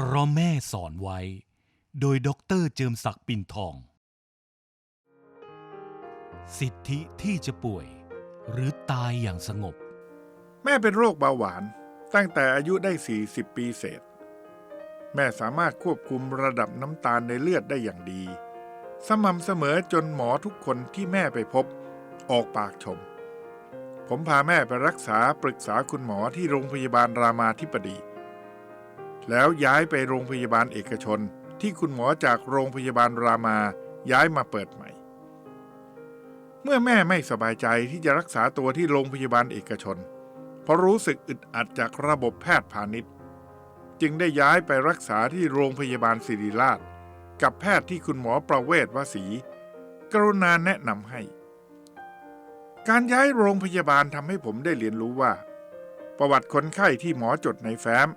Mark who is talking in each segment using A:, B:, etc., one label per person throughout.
A: เพราะแม่สอนไว้ โดยด็อกเตอร์เจิมศักดิ์ปิ่นทอง สิทธิที่จะป่วย หรือตายอย่างสงบ
B: แม่เป็นโรคเบาหวานตั้งแต่อายุได้ 40 ปีเศษ แม่สามารถควบคุมระดับน้ำตาลในเลือดได้อย่างดี สม่ำเสมอจนหมอทุกคนที่แม่ไปพบ ออกปากชม ผมพาแม่ไปรักษาปรึกษาคุณหมอที่โรงพยาบาลรามาธิบดี แล้วย้ายไปโรงพยาบาลเอกชน ที่คุณหมอจากโรงพยาบาลรามาย้ายมาเปิดใหม่ เมื่อแม่ไม่สบายใจที่จะรักษาตัวที่โรงพยาบาลเอกชน เพราะรู้สึกอึดอัดจากระบบแพทย์พาณิชย์ จึงได้ย้ายไปรักษาที่โรงพยาบาลศิริราช กับแพทย์ที่คุณหมอประเวศวสี กรุณาแนะนำให้ การย้ายโรงพยาบาลทำให้ผมได้เรียนรู้ว่า ประวัติคนไข้ที่หมอจดในแฟ้ม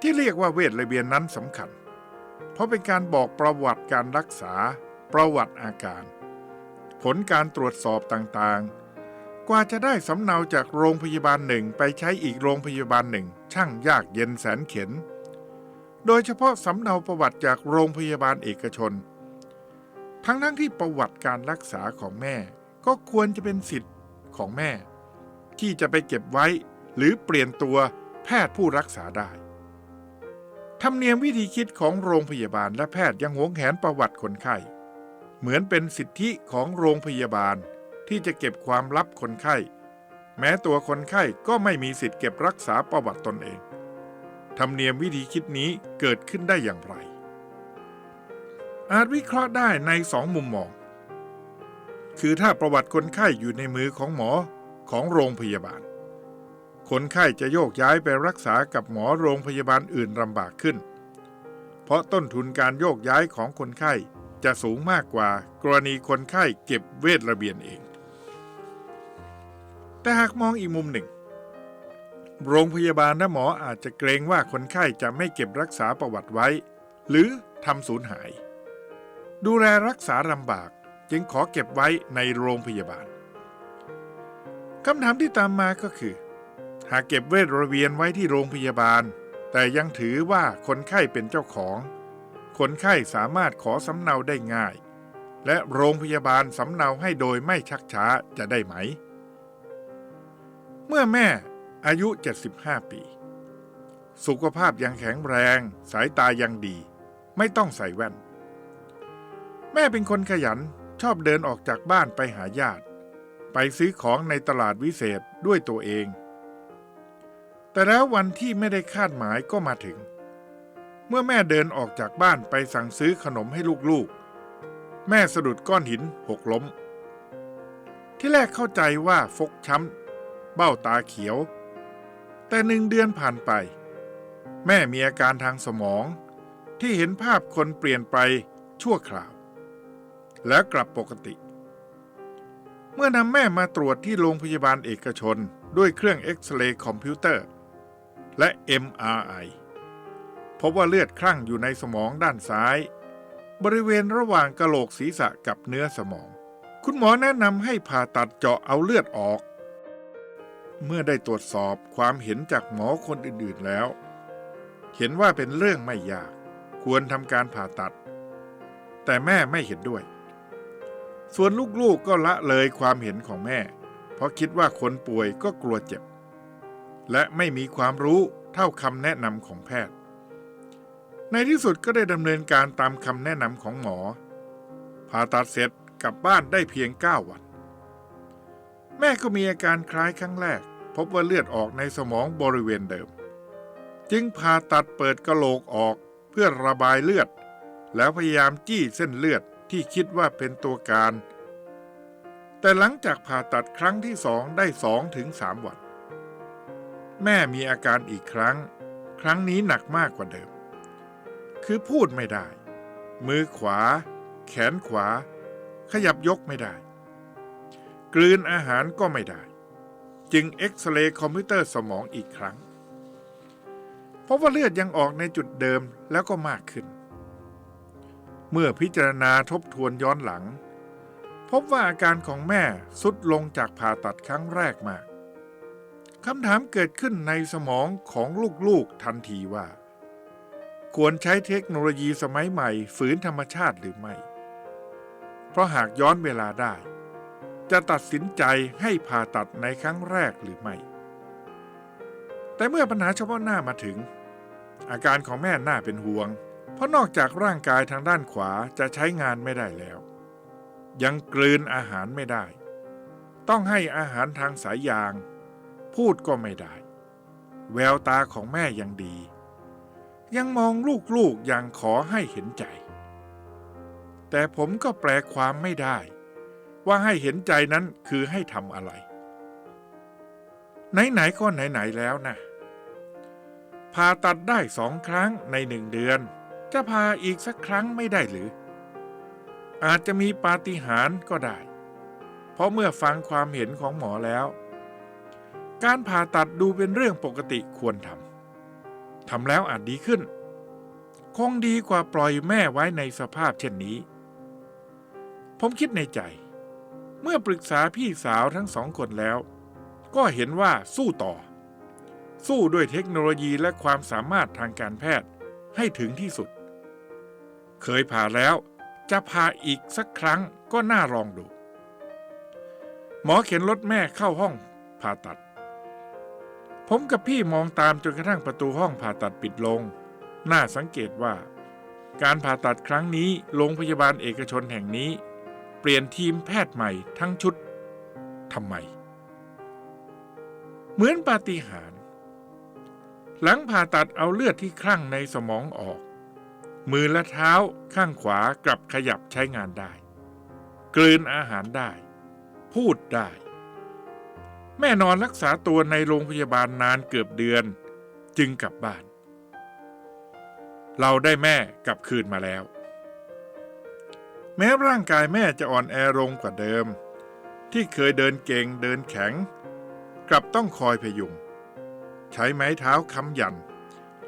B: ที่เรียกว่าเวชระเบียนนั้นสำคัญ เพราะเป็นการบอกประวัติการรักษา ประวัติอาการ ผลการตรวจสอบต่างๆ กว่าจะได้สำเนาจากโรงพยาบาลหนึ่งไปใช้อีกโรงพยาบาลหนึ่ง ช่างยากเย็นแสนเข็น โดยเฉพาะสำเนาประวัติจากโรงพยาบาลเอกชน ทั้งทั้งที่ประวัติการรักษาของแม่ ก็ควรจะเป็นสิทธิ์ของแม่ ที่จะไปเก็บไว้หรือเปลี่ยนตัวแพทย์ผู้รักษาได้ ธรรมเนียมวิธีคิดของโรงพยาบาลและแพทย์ยังหวงแหนประวัติคนไข้ เหมือนเป็นสิทธิของโรงพยาบาลที่จะเก็บความลับคนไข้ แม้ตัวคนไข้ก็ไม่มีสิทธิ์เก็บรักษาประวัติตนเอง ธรรมเนียมวิธีคิดนี้เกิดขึ้นได้อย่างไร อาจวิเคราะห์ได้ในสองมุมมอง คือถ้าประวัติคนไข้อยู่ในมือของหมอของโรงพยาบาล คนไข้จะโยกย้ายไปรักษากับหมอโรงพยาบาลอื่นลำบากขึ้น เพราะต้นทุนการโยกย้ายของคนไข้จะสูงมากกว่ากรณีคนไข้เก็บเวทระเบียนเอง แต่หากมองอีกมุมหนึ่ง โรงพยาบาลและหมออาจจะเกรงว่าคนไข้จะไม่เก็บรักษาประวัติไว้ หรือทำสูญหาย ดูแลรักษาลำบากจึงขอเก็บไว้ในโรงพยาบาลคำถามที่ตามมาก็คือ หากเก็บเวทระเบียนไว้ที่โรงพยาบาล แต่ยังถือว่าคนไข้เป็นเจ้าของ คนไข้สามารถขอสำเนาได้ง่าย และโรงพยาบาลสำเนาให้โดยไม่ชักช้าจะได้ไหม เมื่อแม่อายุ 75 ปี สุขภาพยังแข็งแรง สายตายังดี ไม่ต้องใส่แว่น แม่เป็นคนขยันชอบเดินออกจากบ้านไปหาญาติ ไปซื้อของในตลาดวิเศษด้วยตัวเอง แต่แล้ววันที่ไม่ได้คาดหมายก็มาถึง เมื่อแม่เดินออกจากบ้านไปสั่งซื้อขนมให้ลูกๆ แม่สะดุดก้อนหินหกล้ม ที่แรกเข้าใจว่าฟกช้ำ เบ้าตาเขียว แต่หนึ่งเดือนผ่านไป แม่มีอาการทางสมองที่เห็นภาพคนเปลี่ยนไปชั่วคราว แล้วกลับปกติ เมื่อนำแม่มาตรวจที่โรงพยาบาลเอกชนด้วยเครื่องเอ็กซเรย์คอมพิวเตอร์ และ MRI พบว่าเลือดคลั่งอยู่ในสมองด้านซ้าย บริเวณระหว่างกะโหลกศีรษะกับเนื้อสมอง คุณหมอแนะนำให้ผ่าตัดเจาะเอาเลือดออก เมื่อได้ตรวจสอบความเห็นจากหมอคนอื่นๆแล้ว เห็นว่าเป็นเรื่องไม่ยาก ควรทำการผ่าตัด แต่แม่ไม่เห็นด้วย ส่วนลูกๆก็ละเลยความเห็นของแม่ เพราะคิดว่าคนป่วยก็กลัวเจ็บ และไม่มีความรู้เท่าคำแนะนำของแพทย์ ในที่สุดก็ได้ดำเนินการตามคำแนะนำของหมอ ผ่าตัดเสร็จกลับบ้านได้เพียง 9 วัน แม่ก็มีอาการคล้ายครั้งแรก พบว่าเลือดออกในสมองบริเวณเดิม จึงผ่าตัดเปิดกะโหลกออกเพื่อระบายเลือด แล้วพยายามจี้เส้นเลือดที่คิดว่าเป็นตัวการ แต่หลังจากผ่าตัดครั้งที่สองได้สองถึงสามวัน แม่มีอาการอีกครั้ง ครั้งนี้หนักมากกว่าเดิม คือพูดไม่ได้ มือขวา แขนขวา ขยับยกไม่ได้ กลืนอาหารก็ไม่ได้ จึงเอ็กซเรย์คอมพิวเตอร์สมองอีกครั้งเพราะว่าเลือดยังออกในจุดเดิมแล้วก็มากขึ้น เมื่อพิจารณาทบทวนย้อนหลัง พบว่าอาการของแม่สุดลงจากผ่าตัดครั้งแรกมาก คำถามเกิดขึ้นในสมองของลูกๆทันทีว่า ควรใช้เทคโนโลยีสมัยใหม่ฝืนธรรมชาติหรือไม่ เพราะหากย้อนเวลาได้ จะตัดสินใจให้ผ่าตัดในครั้งแรกหรือไม่ แต่เมื่อปัญหาเฉพาะหน้ามาถึง อาการของแม่น่าเป็นห่วง เพราะนอกจากร่างกายทางด้านขวาจะใช้งานไม่ได้แล้ว ยังกลืนอาหารไม่ได้ ต้องให้อาหารทางสายยาง พูดก็ไม่ได้ แววตาของแม่ยังดี ยังมองลูกๆอย่างขอให้เห็นใจ แต่ผมก็แปลความไม่ได้ ว่าให้เห็นใจนั้นคือให้ทำอะไร ไหนๆก็ไหนๆแล้วนะผ่าตัดได้สองครั้งในหนึ่งเดือน จะพาอีกสักครั้งไม่ได้หรือ อาจจะมีปาฏิหาริย์ก็ได้ เพราะเมื่อฟังความเห็นของหมอแล้ว การผ่าตัดดูเป็นเรื่องปกติควรทำ ทำแล้วอาจดีขึ้น คงดีกว่าปล่อยแม่ไว้ในสภาพเช่นนี้ ผมคิดในใจ เมื่อปรึกษาพี่สาวทั้งสองคนแล้ว ก็เห็นว่าสู้ต่อ สู้ด้วยเทคโนโลยีและความสามารถทางการแพทย์ให้ถึงที่สุด เคยผ่าแล้วจะผ่าอีกสักครั้งก็น่าลองดู หมอเข็นรถแม่เข้าห้องผ่าตัด ผมกับพี่มองตามจนกระทั่งประตูห้องผ่าตัดปิดลง น่าสังเกตว่า การผ่าตัดครั้งนี้โรงพยาบาลเอกชนแห่งนี้ เปลี่ยนทีมแพทย์ใหม่ทั้งชุดทำไม เหมือนปาฏิหาริย์หลังผ่าตัดเอาเลือดที่คลั่งในสมองออก มือและเท้าข้างขวากลับขยับใช้งานได้ กลืนอาหารได้ พูดได้ แม่นอนรักษาตัวในโรงพยาบาลนานเกือบเดือน จึงกลับบ้าน เราได้แม่กลับคืนมาแล้ว แม้ร่างกายแม่จะอ่อนแอลงกว่าเดิม ที่เคยเดินเก่งเดินแข็ง กลับต้องคอยพยุง ใช้ไม้เท้าค้ำยัน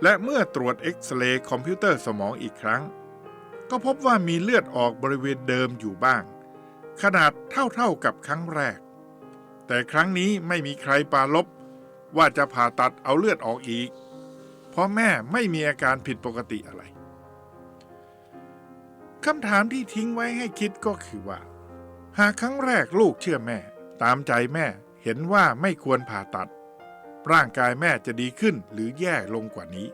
B: และเมื่อตรวจเอ็กซเรย์คอมพิวเตอร์สมองอีกครั้ง ก็พบว่ามีเลือดออกบริเวณเดิมอยู่บ้าง ขนาดเท่าๆกับครั้งแรก แต่ครั้งนี้ไม่มีใครปาลบ ว่าจะผ่าตัดเอาเลือดออกอีก เพราะแม่ไม่มีอาการผิดปกติอะไรคำถามที่ทิ้งไว้ให้คิดก็คือว่า หากครั้งแรกลูกเชื่อแม่ ตามใจแม่เห็นว่าไม่ควรผ่าตัด ร่างกายแม่จะดีขึ้นหรือแย่ลงกว่านี้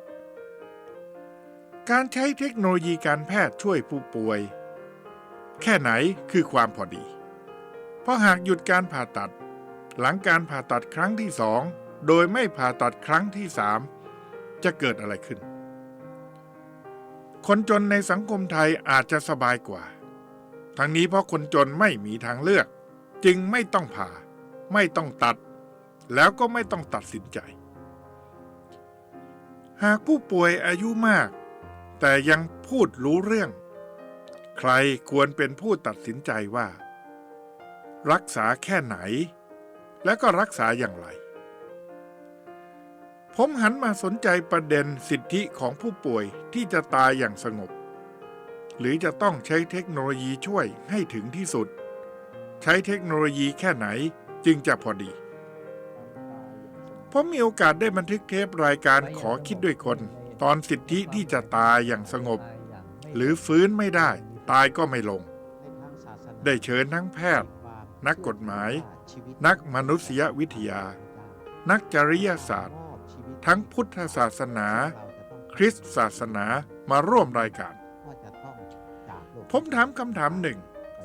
B: การใช้เทคโนโลยีการแพทย์ช่วยผู้ป่วย แค่ไหนคือความพอดี เพราะหากหยุดการผ่าตัด หลังการผ่าตัดครั้งที่สองโดยไม่ผ่าตัดครั้งที่สามจะเกิดอะไรขึ้น คนจนในสังคมไทยอาจจะสบายกว่า ทั้งนี้เพราะคนจนไม่มีทางเลือก จึงไม่ต้องผ่า ไม่ต้องตัด แล้วก็ไม่ต้องตัดสินใจ หากผู้ป่วยอายุมาก แต่ยังพูดรู้เรื่อง ใครควรเป็นผู้ตัดสินใจว่า รักษาแค่ไหน และก็รักษาอย่างไร ผมหันมาสนใจประเด็นสิทธิของผู้ป่วยที่จะตายอย่างสงบ หรือจะต้องใช้เทคโนโลยีช่วยให้ถึงที่สุด ใช้เทคโนโลยีแค่ไหนจึงจะพอดี ผมมีโอกาสได้บันทึกเทปรายการขอคิดด้วยคน ตอนสิทธิที่จะตายอย่างสงบ หรือฟื้นไม่ได้ ตายก็ไม่ลง ได้เชิญทั้งแพทย์ นักกฎหมาย นักมนุษยวิทยา นักจริยศาสตร์ ทั้งพุทธศาสนา คริสต์ศาสนามาร่วมรายการ ผมถามคำถามหนึ่ง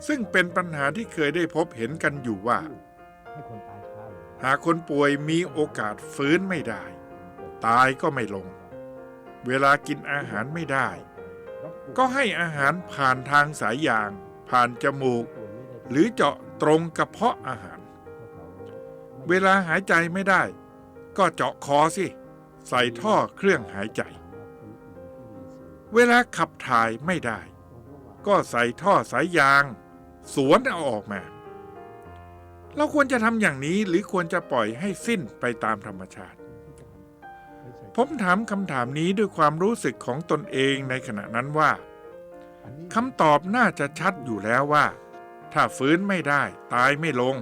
B: ซึ่งเป็นปัญหาที่เคยได้พบเห็นกันอยู่ว่า หากคนป่วยมีโอกาสฟื้นไม่ได้ ตายก็ไม่ลง เวลากินอาหารไม่ได้ ก็ให้อาหารผ่านทางสายยาง ผ่านจมูก หรือเจาะตรงกระเพาะอาหาร เวลาหายใจไม่ได้ ก็เจาะคอสิ ใส่ท่อเครื่องหายใจ เวลาขับถ่ายไม่ได้ ก็ใส่ท่อสายยาง สวนเอาออกมา เราควรจะทำอย่างนี้หรือควรจะปล่อยให้สิ้นไปตามธรรมชาติ ผมถามคำถามนี้ด้วยความรู้สึกของตนเองในขณะนั้นว่าคำตอบน่าจะชัดอยู่แล้วว่า ถ้าฟื้นไม่ได้ ตายไม่ลง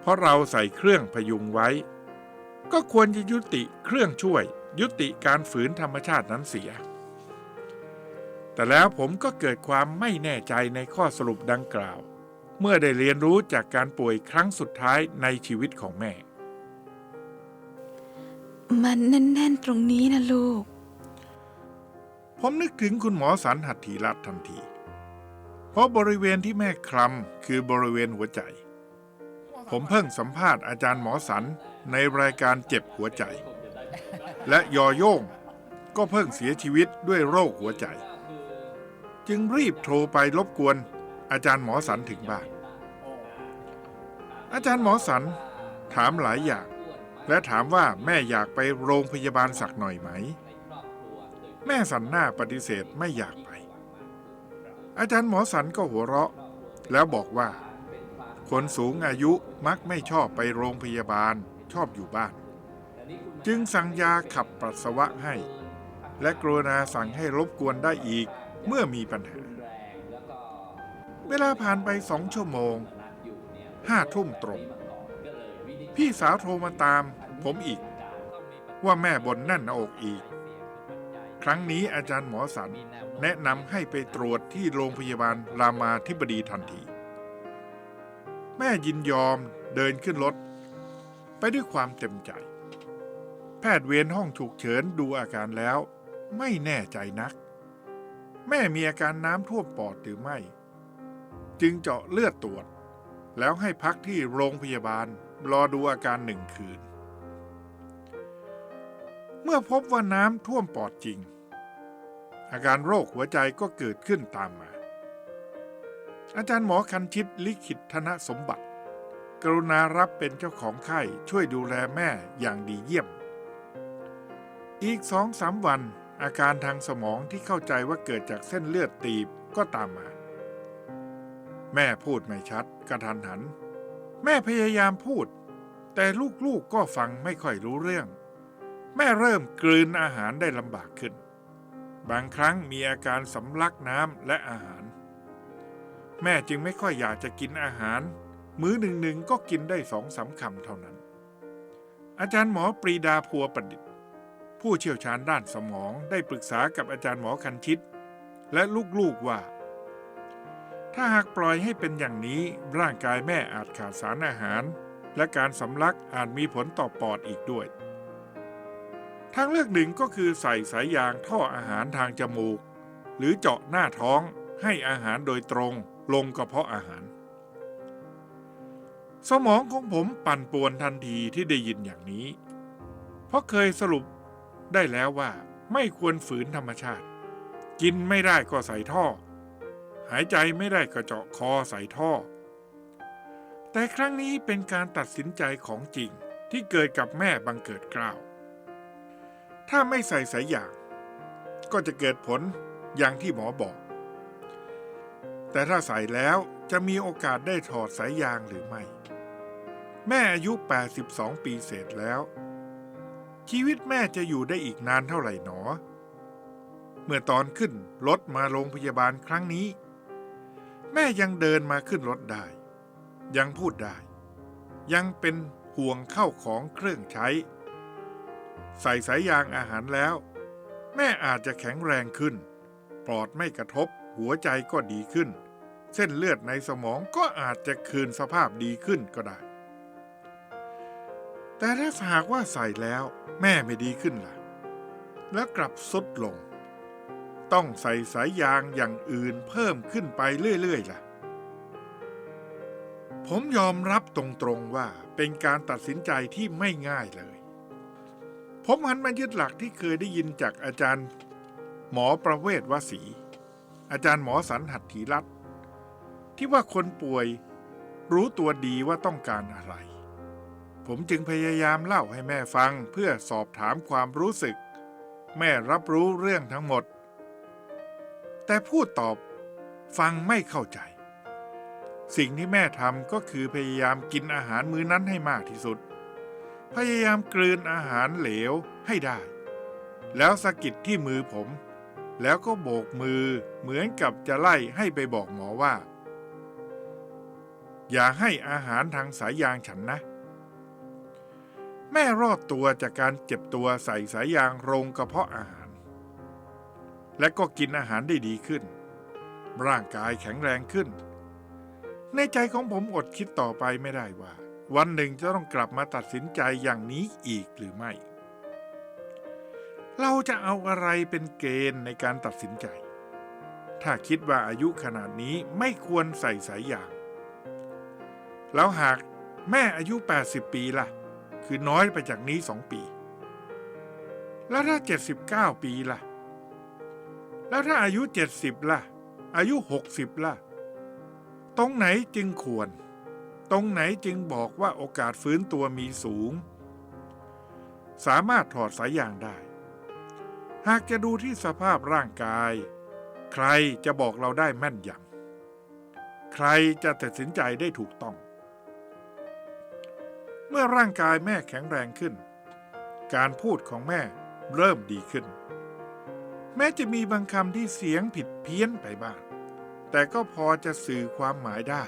B: เพราะเราใส่เครื่องพยุงไว้ ก็ควรจะยุติเครื่องช่วย ยุติการฝืนธรรมชาตินั้นเสีย แต่แล้วผมก็เกิดความไม่แน่ใจในข้อสรุปดังกล่าว เมื่อได้เรียนรู้จากการป่วยครั้งสุดท้ายในชีวิตของแม่
C: มันแน่นๆตรงนี้นะลูก
B: ผมนึกถึงคุณหมอสันหัตถีรัตน์ทันที เพราะบริเวณที่แม่คลำคือบริเวณหัวใจ ผมเพิ่งสัมภาษณ์อาจารย์หมอสันในรายการเจ็บหัวใจ และยอโย่งก็เพิ่งเสียชีวิตด้วยโรคหัวใจ จึงรีบโทรไปรบกวน อาจารย์หมอสันถึงบ้าน อาจารย์หมอสันถามหลายอย่าง และถามว่าแม่อยากไปโรงพยาบาลสักหน่อยไหม แม่สันหน้าปฏิเสธไม่อยากไป อาจารย์หมอสันก็หัวเราะ แล้วบอกว่าคนสูงอายุ มักไม่ชอบไปโรงพยาบาลชอบอยู่บ้าน จึงสั่งยาขับปัสสาวะให้ และกรุณาสั่งให้รบกวนได้อีกเมื่อมีปัญหา เวลาผ่านไปสองชั่วโมงห้าทุ่มตรง พี่สาวโทรมาตามผมอีก ว่าแม่บนแน่นนอกอีก ครั้งนี้อาจารย์หมอสันแนะนำให้ไปตรวจที่โรงพยาบาลรามาธิบดีทันที แม่ยินยอมเดินขึ้นรถ ไปด้วยความเต็มใจ แพทย์เวรห้องฉุกเฉินดูอาการแล้ว ไม่แน่ใจนัก แม่มีอาการน้ำท่วมปอดหรือไม่ จึงเจาะเลือดตรวจ แล้วให้พักที่โรงพยาบาลรอดูอาการหนึ่งคืน เมื่อพบว่าน้ำท่วมปอดจริง อาการโรคหัวใจก็เกิดขึ้นตามมา อาจารย์หมอคันชิตลิขิตธนสมบัติ กรุณารับเป็นเจ้าของไข้ช่วยดูแลแม่อย่างดีเยี่ยม อีกสองสามวัน อาการทางสมองที่เข้าใจว่าเกิดจากเส้นเลือดตีบก็ตามมา แม่พูดไม่ชัดกระทันหัน แม่พยายามพูด แต่ลูกๆก็ฟังไม่ค่อยรู้เรื่อง แม่เริ่มกลืนอาหารได้ลำบากขึ้น บางครั้งมีอาการสำลักน้ำและอาหาร แม่จึงไม่ค่อยอยากจะกินอาหาร มื้อหนึ่งหนึ่งก็กินได้สองสามคำเท่านั้น อาจารย์หมอปรีดาพัวประดิษฐ์ ผู้เชี่ยวชาญด้านสมองได้ปรึกษากับอาจารย์หมอคันชิต และลูกๆว่า ถ้าหากปล่อยให้เป็นอย่างนี้ร่างกายแม่อาจขาดสารอาหาร และการสำลักอาจมีผลต่อปอดอีกด้วยทางเลือกหนึ่งก็คือใส่สายยางท่ออาหารทางจมูก หรือเจาะหน้าท้องให้อาหารโดยตรง ลงกระเพาะอาหาร สมองของผมปั่นป่วนทันทีที่ได้ยินอย่างนี้ เพราะเคยสรุปได้แล้วว่าไม่ควรฝืนธรรมชาติ กินไม่ได้ก็ใส่ท่อ หายใจไม่ได้ก็เจาะคอใส่ท่อ แต่ครั้งนี้เป็นการตัดสินใจของจริงที่เกิดกับแม่บังเกิดกล้าว ถ้าไม่ใส่สายยางก็จะเกิดผลอย่างที่หมอบอก แต่ถ้าใส่แล้วจะมีโอกาสได้ถอดสายยางหรือไม่ แม่อายุ 82 ปีเศษแล้ว ชีวิตแม่จะอยู่ได้อีกนานเท่าไหร่หนอ เมื่อตอนขึ้นรถมาโรงพยาบาลครั้งนี้ แม่ยังเดินมาขึ้นรถได้ ยังพูดได้ ยังเป็นห่วงเข้าของเครื่องใช้ ใส่สายยางอาหารแล้ว แม่อาจจะแข็งแรงขึ้น ปลอดไม่กระทบ หัวใจก็ดีขึ้น เส้นเลือดในสมองก็อาจจะคืนสภาพดีขึ้นก็ได้ แต่ถ้าหากว่าใส่แล้วแม่ไม่ดีขึ้นล่ะ แล้วกลับสุดลง ต้องใส่สายยางอย่างอื่นเพิ่มขึ้นไปเรื่อยๆล่ะ ผมยอมรับตรงๆว่าเป็นการตัดสินใจที่ไม่ง่ายเลย ผมหันมายึดหลักที่เคยได้ยินจากอาจารย์ หมอประเวศวสี อาจารย์หมอสันหัตถีรัตน์ที่ว่าคนป่วยรู้ตัวดีว่าต้องการอะไร ผมจึงพยายามเล่าให้แม่ฟังเพื่อสอบถามความรู้สึก แม่รับรู้เรื่องทั้งหมด แต่พูดตอบฟังไม่เข้าใจ สิ่งที่แม่ทำก็คือพยายามกินอาหารมื้อนั้นให้มากที่สุด พยายามกลืนอาหารเหลวให้ได้ แล้วสะกิดที่มือผม แล้วก็โบกมือเหมือนกับจะไล่ให้ไปบอกหมอว่า อย่าให้อาหารทางสายยางฉันนะ แม่รอดตัวจากการเจ็บตัวใส่สายยางโรงกระเพาะอาหาร และก็กินอาหารได้ดีขึ้น ร่างกายแข็งแรงขึ้น ในใจของผมอดคิดต่อไปไม่ได้ว่า วันหนึ่งจะต้องกลับมาตัดสินใจอย่างนี้อีกหรือไม่ เราจะเอาอะไรเป็นเกณฑ์ในการตัดสินใจ ถ้าคิดว่าอายุขนาดนี้ไม่ควรใส่สายยาง แล้วหากแม่อายุ 80 ปีล่ะ คือน้อยไปจากนี้สองปี แล้วถ้า 79 ปีล่ะ แล้วถ้าอายุ 70 ล่ะ อายุ 60 ล่ะ ตรงไหนจึงควร ตรงไหนจึงบอกว่าโอกาสฟื้นตัวมีสูง สามารถถอดสายยางได้ หากจะดูที่สภาพร่างกาย ใครจะบอกเราได้แม่นยำใครจะตัดสินใจได้ถูกต้อง เมื่อร่างกายแม่แข็งแรงขึ้น การพูดของแม่เริ่มดีขึ้น แม้จะมีบางคำที่เสียงผิดเพี้ยนไปบ้าง แต่ก็พอจะสื่อความหมายได้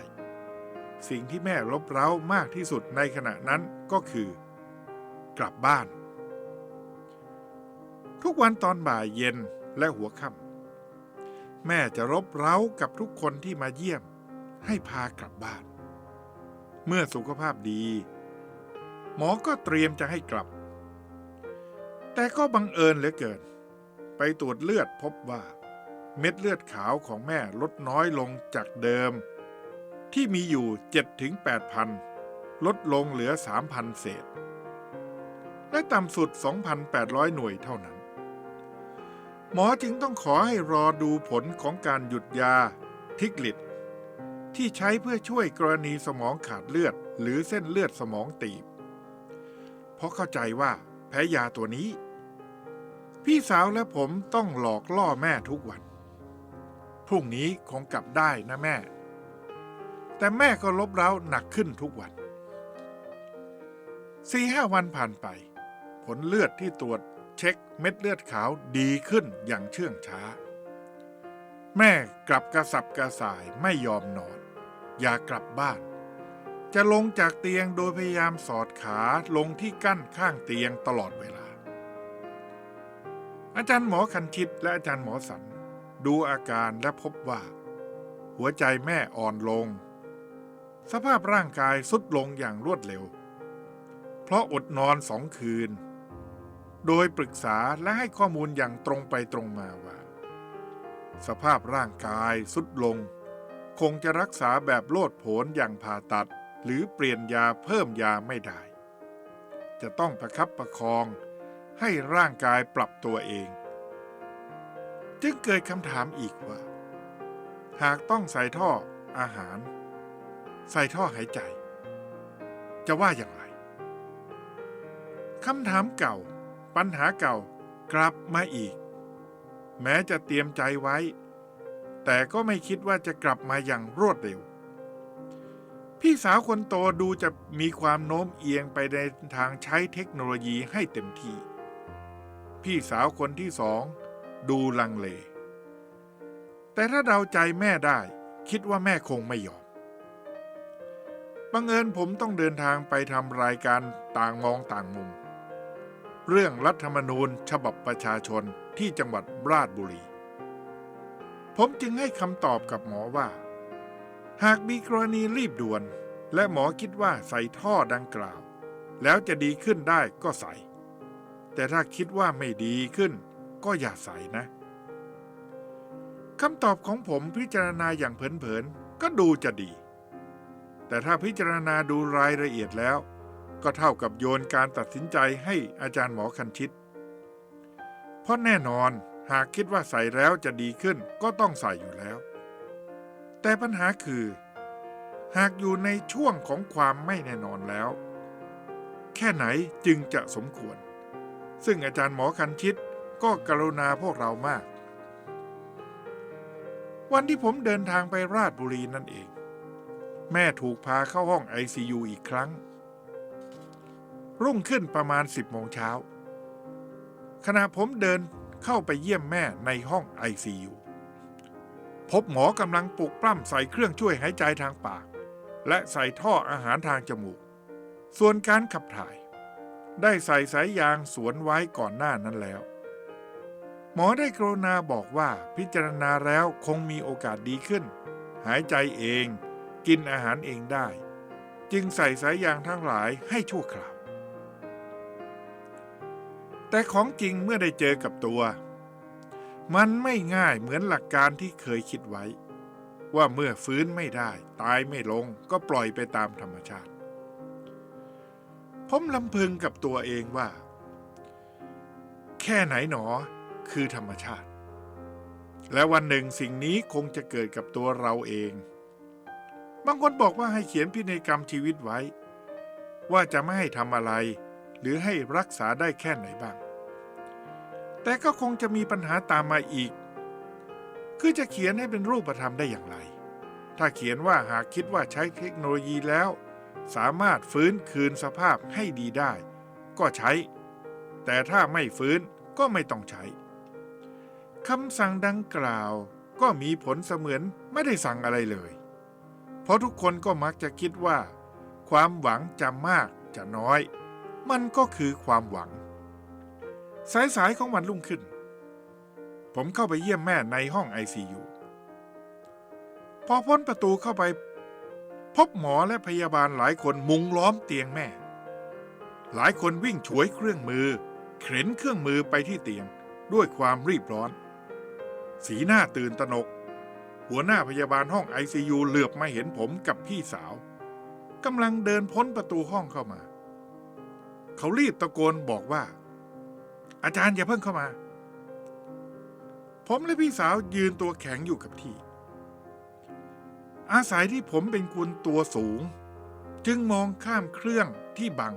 B: สิ่งที่แม่ลบเร้ามากที่สุดในขณะนั้นก็คือ กลับบ้าน ทุกวันตอนบ่ายเย็นและหัวค่ำแม่จะรบเร้ากับทุกคนที่มาเยี่ยม ให้พากลับบ้าน เมื่อสุขภาพดี หมอก็เตรียมจะให้กลับ แต่ก็บังเอิญเหลือเกิน ไปตรวจเลือดพบว่า เม็ดเลือดขาวของแม่ลดน้อยลงจากเดิม ที่มีอยู่ 7-8,000ลดลงเหลือ 3,000 เศษ และต่ำสุด 2,800 หน่วยเท่านั้น หมอจึงต้องขอให้รอดูผลของการหยุดยาทิกลิต ที่ใช้เพื่อช่วยกรณีสมองขาดเลือด หรือเส้นเลือดสมองตีบ เพราะเข้าใจว่าแพ้ยาตัวนี้ พี่สาวและผมต้องหลอกล่อแม่ทุกวัน พรุ่งนี้คงกลับได้นะแม่ แต่แม่ก็ลบเร้าหนักขึ้นทุกวันสี่ห้าวันผ่านไป ผลเลือดที่ตรวจ เช็คเม็ดเลือดขาวดีขึ้นอย่างเชื่องช้า แม่กลับกระสับกระส่ายไม่ยอมนอน อยากกลับบ้าน จะลงจากเตียงโดยพยายามสอดขาลงที่กั้นข้างเตียงตลอดเวลา อาจารย์หมอคันชิตและอาจารย์หมอสันดูอาการและพบว่า หัวใจแม่อ่อนลง สภาพร่างกายสุดลงอย่างรวดเร็ว เพราะอดนอนสองคืน โดยปรึกษาและให้ข้อมูลอย่างตรงไปตรงมาว่า สภาพร่างกายสุดลง คงจะรักษาแบบโลดโผนอย่างผ่าตัด หรือเปลี่ยนยาเพิ่มยาไม่ได้ จะต้องประคับประคองให้ร่างกายปรับตัวเอง จึงเกิดคำถามอีกว่า หากต้องใส่ท่ออาหาร ใส่ท่อหายใจ จะว่าอย่างไรคำถามเก่า ปัญหาเก่ากลับมาอีก แม้จะเตรียมใจไว้ แต่ก็ไม่คิดว่าจะกลับมาอย่างรวดเร็ว พี่สาวคนโตดูจะมีความโน้มเอียงไปในทางใช้เทคโนโลยีให้เต็มที่ พี่สาวคนที่สองดูลังเล แต่ถ้าเดาใจแม่ได้ คิดว่าแม่คงไม่ยอมบังเอิญผมต้องเดินทางไปทำรายการต่างมองต่างมุม เรื่องรัฐธรรมนูญฉบับประชาชนที่จังหวัดราชบุรี ผมจึงให้คำตอบกับหมอว่า หากมีกรณีรีบด่วน และหมอคิดว่าใส่ท่อดังกล่าว แล้วจะดีขึ้นได้ก็ใส่ แต่ถ้าคิดว่าไม่ดีขึ้น ก็อย่าใส่นะคำตอบของผมพิจารณาอย่างเผินๆก็ดูจะดี แต่ถ้าพิจารณาดูรายละเอียดแล้ว ก็เท่ากับโยนการตัดสินใจให้อาจารย์หมอคันชิต เพราะแน่นอนหากคิดว่าใส่แล้วจะดีขึ้นก็ต้องใส่อยู่แล้ว แต่ปัญหาคือ หากอยู่ในช่วงของความไม่แน่นอนแล้ว แค่ไหนจึงจะสมควร ซึ่งอาจารย์หมอคันชิตก็กรุณาพวกเรามาก วันที่ผมเดินทางไปราชบุรีนั่นเอง แม่ถูกพาเข้าห้อง ICU อีกครั้ง รุ่งขึ้นประมาณ 10โมงเช้าขณะผมเดินเข้าไปเยี่ยมแม่ในห้อง ICU พบหมอกำลังปลุกปล้ำใส่เครื่องช่วยหายใจทางปาก และใส่ท่ออาหารทางจมูก ส่วนการขับถ่าย ได้ใส่สายยางสวนไว้ก่อนหน้านั้นแล้ว หมอได้กรุณาบอกว่าพิจารณาแล้วคงมีโอกาสดีขึ้น หายใจเอง กินอาหารเองได้ จึงใส่สายยางทั้งหลายให้ชั่วคราว แต่ของจริงเมื่อได้เจอกับตัว มันไม่ง่ายเหมือนหลักการที่เคยคิดไว้ ว่าเมื่อฟื้นไม่ได้ตายไม่ลงก็ปล่อยไปตามธรรมชาติ ผมลำพึงกับตัวเองว่า แค่ไหนหนอคือธรรมชาติ และวันหนึ่งสิ่งนี้คงจะเกิดกับตัวเราเอง บางคนบอกว่าให้เขียนพินัยกรรมชีวิตไว้ ว่าจะไม่ให้ทำอะไร หรือให้รักษาได้แค่ไหนบ้าง แต่ก็คงจะมีปัญหาตามมาอีก คือจะเขียนให้เป็นรูปธรรมได้อย่างไร ถ้าเขียนว่าหากคิดว่าใช้เทคโนโลยีแล้ว สามารถฟื้นคืนสภาพให้ดีได้ ก็ใช้ แต่ถ้าไม่ฟื้นก็ไม่ต้องใช้คำสั่งดังกล่าวก็มีผลเสมือนไม่ได้สั่งอะไรเลย เพราะทุกคนก็มักจะคิดว่า ความหวังจะมากจะน้อย มันก็คือความหวัง สายๆของวันรุ่งขึ้น ผมเข้าไปเยี่ยมแม่ในห้อง ICU พอพ้นประตูเข้าไป พบหมอและพยาบาลหลายคนมุงล้อมเตียงแม่ หลายคนวิ่งฉวยเครื่องมือ เข็นเครื่องมือไปที่เตียงด้วยความรีบร้อน สีหน้าตื่นตระหนก หัวหน้าพยาบาลห้อง ICU เหลือบมาเห็นผมกับพี่สาวกำลังเดินพ้นประตูห้องเข้ามา เขารีบตะโกนบอกว่า อาจารย์อย่าเพิ่งเข้ามา ผมและพี่สาวยืนตัวแข็งอยู่กับที่ อาศัยที่ผมเป็นคนตัวสูง จึงมองข้ามเครื่องที่บัง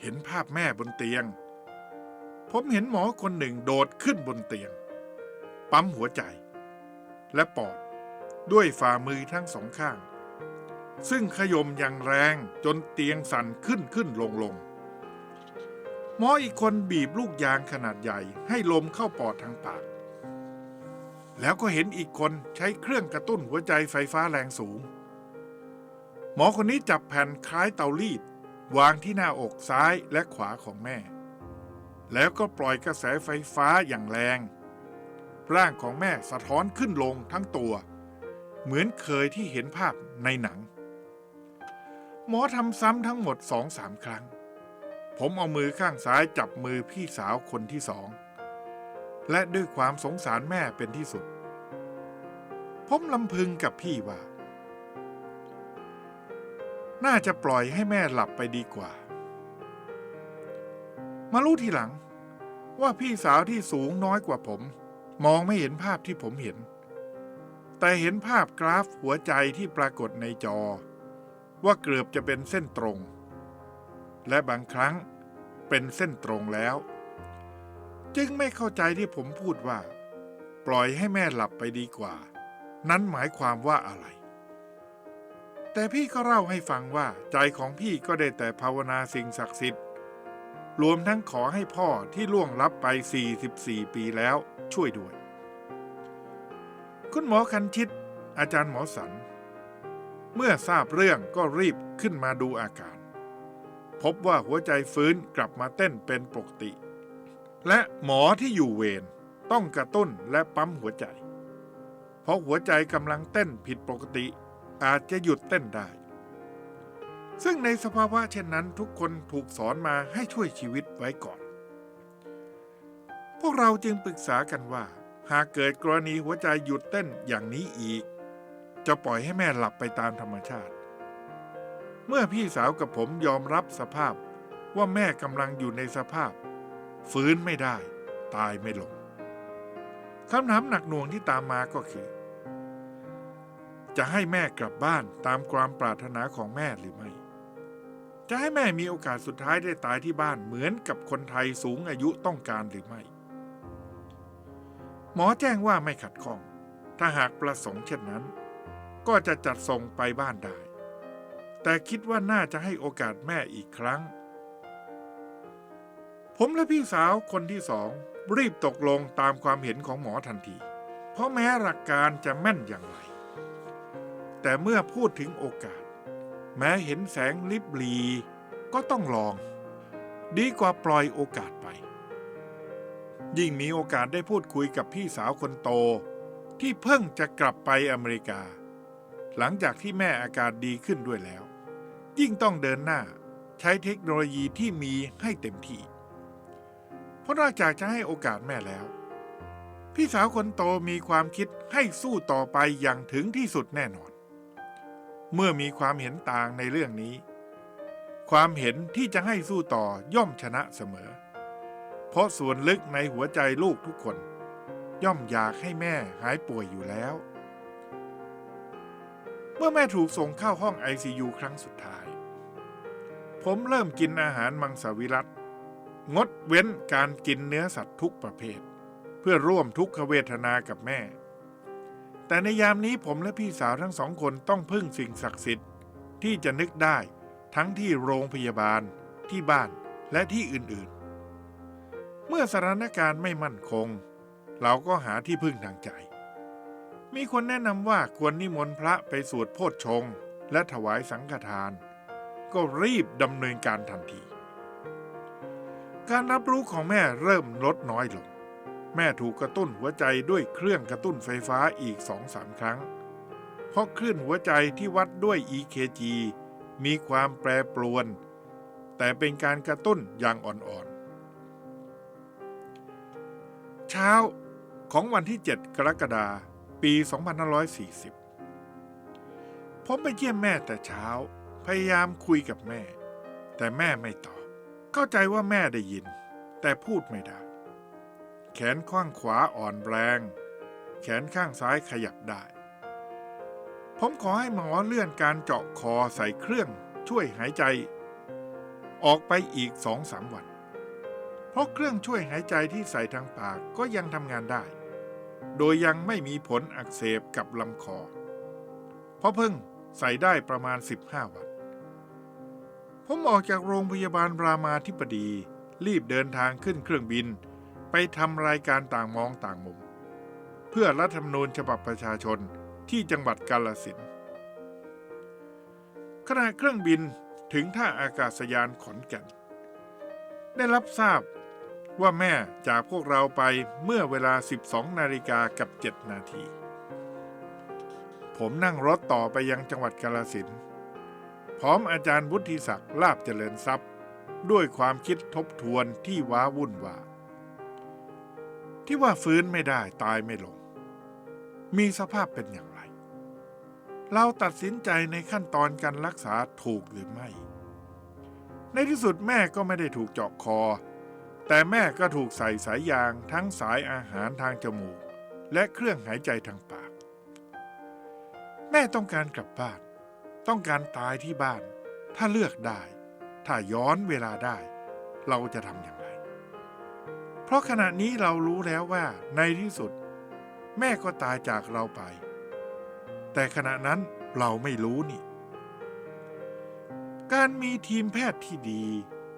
B: เห็นภาพแม่บนเตียง ผมเห็นหมอคนหนึ่งโดดขึ้นบนเตียง ปั๊มหัวใจ และปอดด้วยฝ่ามือทั้งสองข้าง ซึ่งขยมอย่างแรงจนเตียงสั่นขึ้นขึ้นลงลงหมออีกคนบีบลูกยางขนาดใหญ่ให้ลมเข้าปอดทางปาก แล้วก็เห็นอีกคนใช้เครื่องกระตุ้นหัวใจไฟฟ้าแรงสูง หมอคนนี้จับแผ่นคล้ายเตารีด วางที่หน้าอกซ้ายและขวาของแม่ แล้วก็ปล่อยกระแสไฟฟ้าอย่างแรง ร่างของแม่สะท้อนขึ้นลงทั้งตัว เหมือนเคยที่เห็นภาพในหนัง หมอทำซ้ำทั้งหมดสองสามครั้ง ผมเอามือข้างซ้ายจับมือพี่สาวคนที่สอง และด้วยความสงสารแม่เป็นที่สุด ผมลำพึงกับพี่ว่า น่าจะปล่อยให้แม่หลับไปดีกว่า มารู้ทีหลัง ว่าพี่สาวที่สูงน้อยกว่าผม มองไม่เห็นภาพที่ผมเห็น แต่เห็นภาพกราฟหัวใจที่ปรากฏในจอ ว่าเกือบจะเป็นเส้นตรง และบางครั้งเป็นเส้นตรงแล้ว จึงไม่เข้าใจที่ผมพูดว่า ปล่อยให้แม่หลับไปดีกว่า นั้นหมายความว่าอะไร แต่พี่ก็เล่าให้ฟังว่าใจของพี่ก็ได้แต่ภาวนาสิ่งศักดิ์สิทธิ์ รวมทั้งขอให้พ่อที่ล่วงลับไป 44 ปีแล้วช่วยด้วย คุณหมอคันชิต อาจารย์หมอสัน เมื่อทราบเรื่องก็รีบขึ้นมาดูอาการ พบว่าหัวใจฟื้นกลับมาเต้นเป็นปกติ และหมอที่อยู่เวรต้องกระตุ้นและปั๊มหัวใจ เพราะหัวใจกำลังเต้นผิดปกติ อาจจะหยุดเต้นได้ ซึ่งในสภาวะเช่นนั้นทุกคนถูกสอนมาให้ช่วยชีวิตไว้ก่อน พวกเราจึงปรึกษากันว่า หากเกิดกรณีหัวใจหยุดเต้นอย่างนี้อีก จะปล่อยให้แม่หลับไปตามธรรมชาติ เมื่อพี่สาวกับผมยอมรับสภาพว่าแม่กำลังอยู่ในสภาพ ฟื้นไม่ได้ ตายไม่ลงคำถามหนักหน่วงที่ตามมาก็คือ จะให้แม่กลับบ้านตามความปรารถนาของแม่หรือไม่ จะให้แม่มีโอกาสสุดท้ายได้ตายที่บ้านเหมือนกับคนไทยสูงอายุต้องการหรือไม่ หมอแจ้งว่าไม่ขัดข้อง ถ้าหากประสงค์เช่นนั้น ก็จะจัดส่งไปบ้านได้ แต่คิดว่าน่าจะให้โอกาสแม่อีกครั้ง ผมและพี่สาวคนที่สองรีบตกลงตามความเห็นของหมอทันที เพราะแม้หลักการจะแม่นอย่างไร แต่เมื่อพูดถึงโอกาส แม้เห็นแสงลิบลีก็ต้องลอง ดีกว่าปล่อยโอกาสไป ยิ่งมีโอกาสได้พูดคุยกับพี่สาวคนโต ที่เพิ่งจะกลับไปอเมริกา หลังจากที่แม่อาการดีขึ้นด้วยแล้ว ยิ่งต้องเดินหน้าใช้เทคโนโลยีที่มีให้เต็มที่ เพราะนอกจากจะให้โอกาสแม่แล้ว พี่สาวคนโตมีความคิดให้สู้ต่อไปอย่างถึงที่สุดแน่นอน เมื่อมีความเห็นต่างในเรื่องนี้ ความเห็นที่จะให้สู้ต่อย่อมชนะเสมอ เพราะส่วนลึกในหัวใจลูกทุกคน ย่อมอยากให้แม่หายป่วยอยู่แล้ว มื่อแม่ถูกส่งเข้าห้อง ICU ครั้งสุดท้าย ผมเริ่มกินอาหารมังสวิรัตงดเว้นการกินเนื้อสัตว์ทุกประเภท เพื่อร่วมทุกขเวทนากับแม่ แต่ในยามนี้ผมและพี่สาวทั้งสองคนต้องพึ่งสิ่งศักดิ์สิทธิ์ที่จะนึกได้ทั้งที่โรงพยาบาลที่บ้านและที่อื่นๆ เมื่อสถานการณ์ไม่มั่นคง เราก็หาที่พึ่งทางใจ มีคนแนะนำว่าควรนิมนต์พระไปสวดโพชฌงค์และถวายสังฆทาน ก็รีบดำเนินการทันที การรับรู้ของแม่เริ่มลดน้อยลง แม่ถูกกระตุ้นหัวใจด้วยเครื่องกระตุ้นไฟฟ้าอีกสองสามครั้ง เพราะคลื่นหัวใจที่วัดด้วย EKG มีความแปรปรวน แต่เป็นการกระตุ้นอย่างอ่อนๆ เช้าของวันที่ 7 กรกฎาคม ปี 2540 ผมไปเยี่ยมแม่แต่เช้า พยายามคุยกับแม่ แต่แม่ไม่ตอบ เข้าใจว่าแม่ได้ยิน แต่พูดไม่ได้ แขนข้างขวาอ่อนแรง แขนข้างซ้ายขยับได้ ผมขอให้หมอเลื่อนการเจาะคอใส่เครื่องช่วยหายใจ ออกไปอีกสองสามวัน เพราะเครื่องช่วยหายใจที่ใส่ทางปากก็ยังทำงานได้ โดยยังไม่มีผลอักเสบกับลำคอ เพราะเพิ่งใส่ได้ประมาณ 15 วัน ผมออกจากโรงพยาบาลรามาธิบดี รีบเดินทางขึ้นเครื่องบิน ไปทำรายการต่างมองต่างมุม เพื่อรัฐธรรมนูญฉบับประชาชนที่จังหวัดกาลสินขณะเครื่องบินถึงท่าอากาศยานขอนแก่น ได้รับทราบ ว่าแม่จากพวกเราไปเมื่อเวลา 12 นาฬิกากับ 7 นาที ผมนั่งรถต่อไปยังจังหวัดกาลสินพร้อมอาจารย์วุฒิศักดิ์ลาบเจริญทรัพย์ ด้วยความคิดทบทวนที่ว้าวุ่นว่า ที่ว่าฟื้นไม่ได้ตายไม่ลง มีสภาพเป็นอย่างไร เราตัดสินใจในขั้นตอนการรักษาถูกหรือไม่ ในที่สุดแม่ก็ไม่ได้ถูกเจาะคอ แต่แม่ก็ถูกใส่สายยางทั้งสายอาหารทางจมูก และเครื่องหายใจทางปาก แม่ต้องการกลับบ้าน ต้องการตายที่บ้าน ถ้าเลือกได้ ถ้าย้อนเวลาได้ เราจะทำอย่างไร เพราะขณะนี้เรารู้แล้วว่าในที่สุด แม่ก็ตายจากเราไป แต่ขณะนั้นเราไม่รู้นี่ การมีทีมแพทย์ที่ดี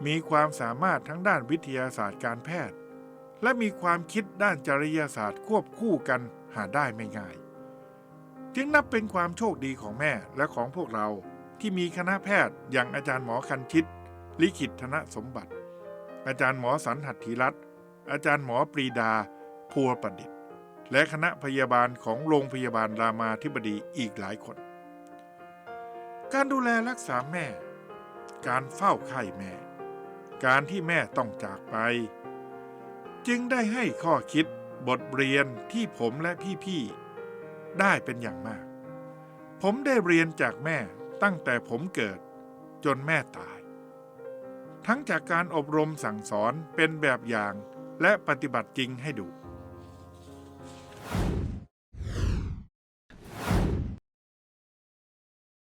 B: มีความสามารถทั้งด้านวิทยาศาสตร์การแพทย์ และมีความคิดด้านจริยศาสตร์ควบคู่กันหาได้ไม่ง่าย จึงนับเป็นความโชคดีของแม่และของพวกเราที่มีคณะแพทย์อย่างอาจารย์หมอคันชิต ลิขิตธนสมบัติ อาจารย์หมอสันหัตถีรัตน์อาจารย์หมอปรีดาพัวประดิษฐ์ และคณะพยาบาลของโรงพยาบาลรามาธิบดีอีกหลายคน การดูแลรักษาแม่ การเฝ้าไข้แม่ การที่แม่ต้องจากไป จึงได้ให้ข้อคิดบทเรียนที่ผมและพี่ๆได้เป็นอย่างมาก ผมได้เรียนจากแม่ตั้งแต่ผมเกิดจนแม่ตาย ทั้งจากการอบรมสั่งสอนเป็นแบบอย่างและปฏิบัติจริงให้ดู